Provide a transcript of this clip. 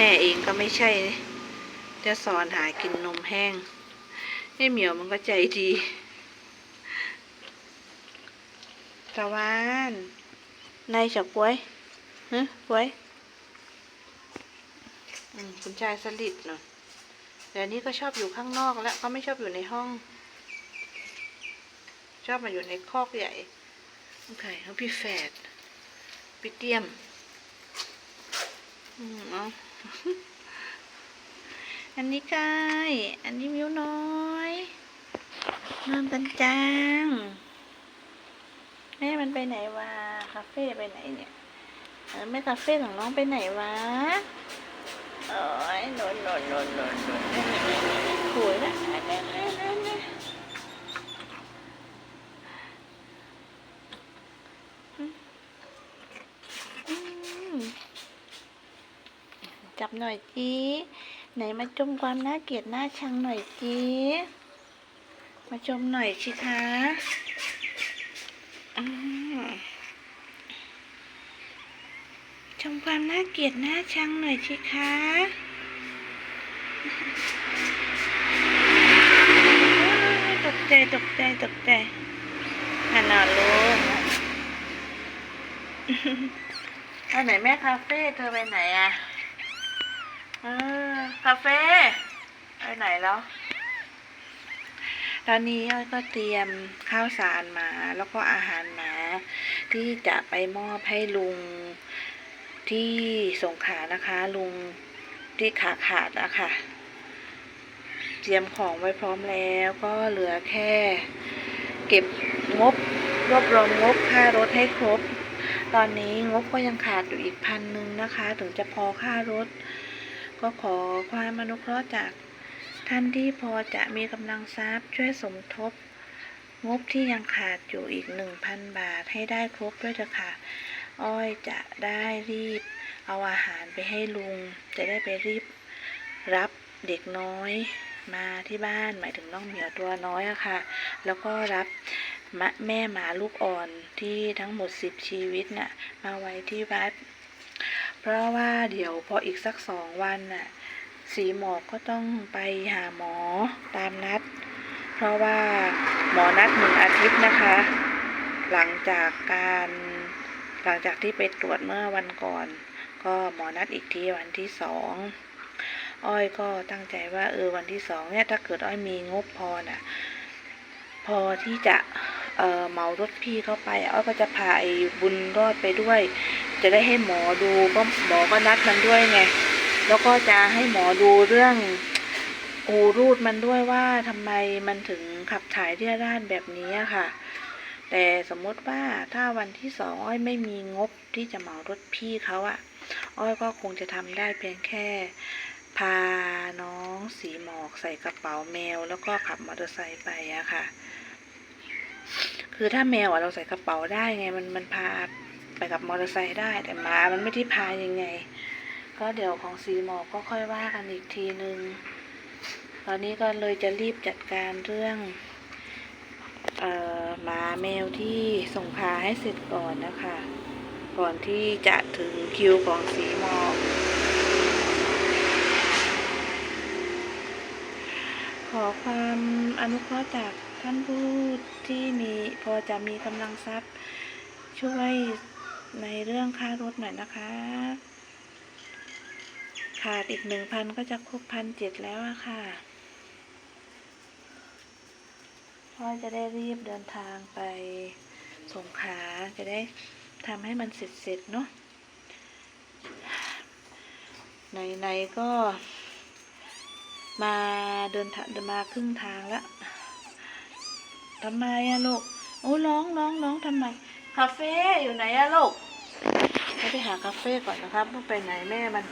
ม่เองก็ไม่ใช่ จะสอนหากินนมแห้งไอ้เหมียวมันก็ใจดีตะวันนายจับป่วยฮะป่วยอืมคุณชายสลิดเนาะเดี๋ยวนี้ก็ชอบอยู่ข้างนอกแล้วเขาไม่ชอบอยู่ในห้อง ชอบมาอยู่ในคอกใหญ่ โอเคเขาพี่แฝดพี่เตี้ยม อืมเอาอันนี้กายอันนี้มิวน้อยนอนกันจังแม่มันไปไหนวะคาเฟ่ไปไหนเนี่ยแม่คาเฟ่ของน้องไปไหนวะโอ้ยหนนหนนหนนหนนหนนขวยนะอืม จับหน่อยจีไหนมาชมความน่าเกลียดน่าชังหน่อยจีมาชมหน่อยสิคะอืมชมความน่าเกลียดน่าชังหน่อยสิคะตกใจตกใจตกใจหันหน้าลูกอันไหนแม่คาเฟ่เธอไปไหนอะ คาเฟ่ไปไหนแล้ว ตอนนี้อ้อยก็เตรียมข้าวสารมาแล้วก็อาหารมา ที่จะไปมอบให้ลุงที่สงขานะคะ ลุงที่ขาขาดนะคะเตรียมของไว้พร้อมแล้วก็เหลือแค่ เก็บงบรวบรวมงบค่ารถให้ครบ ตอนนี้งบก็ยังขาดอยู่อีกพันหนึ่งนะคะ ถึงจะพอค่ารถ ก็ขอความอนุเคราะห์จากท่านที่พอจะมีกำลังทรัพย์ช่วยสมทบ งบที่ยังขาดอยู่อีกหนึ่งพันบาทให้ได้ครบด้วยเถอะค่ะ อ้อยจะได้รีบ เอาอาหารไปให้ลุง จะได้ไปรีบรับเด็กน้อยมาที่บ้านหมายถึงน้องเหมียวตัวน้อยอะค่ะ แล้วก็รับแม่หมาลูกอ่อนที่ทั้งหมดสิบชีวิตน่ะมาไว้ที่วัด เพราะว่าเดี๋ยวพออีกสักสองวันน่ะ สีหมอกก็ต้องไปหาหมอตามนัด เพราะว่าหมอนัดหนึ่งอาทิตย์นะคะ หลังจากการหลังจากที่ไปตรวจเมื่อวันก่อน ก็หมอนัดอีกทีวันที่สองอ้อยก็ตั้งใจว่าเออวันที่สองเนี่ยถ้าเกิดอ้อยมีงบพอน่ะพอที่จะเออเหมารถพี่เข้าไปอ้อยก็จะพาไอ้บุญรอดไปด้วย จะได้ให้หมอดูก็หมอก็นัดมันด้วยไง แล้วก็จะให้หมอดูเรื่องหูรูดมันด้วยว่าทำไมมันถึงขับถ่ายเรี่ยราดแบบนี้ค่ะ แต่สมมติว่าถ้าวันที่สองอ้อยไม่มีงบที่จะเหมารถพี่เขาอะอ้อยก็คงจะทำได้เพียงแค่พาน้องสีหมอกใส่กระเป๋าแมว แล้วก็ขับมอเตอร์ไซค์ไปอะค่ะ คือถ้าแมวอะเราใส่กระเป๋าได้ไงมันมันพา ไปกับมอเตอร์ไซค์ได้ แต่หมามันไม่ได้พายังไง ก็เดี๋ยวของสีหมอกก็ค่อยว่ากันอีกทีนึง ตอนนี้ก็เลยจะรีบจัดการเรื่องหมาแมวที่ส่งพาให้เสร็จก่อนนะคะ ก่อนที่จะถึงคิวของสีหมอกขอความอนุเคราะห์จากท่านผู้ที่มีพอจะมีกำลังทรัพย์ช่วย ในเรื่องค่ารถหน่อยนะคะ ขาดอีกหนึ่งพันก็จะครบพันเจ็ดแล้วอะค่ะพ่อจะได้รีบเดินทางไปสงขาจะได้ทำให้มันเสร็จๆเนาะไหนๆก็มาเดินทางมาครึ่งทางแล้วทำไมอะลูก โอ้ร้องร้องร้องทำไมาเฟ่อยู่ไหนอะลูกไปไปหาคาเฟ่ก่อนนะครับต้องไปไหนแม่มัน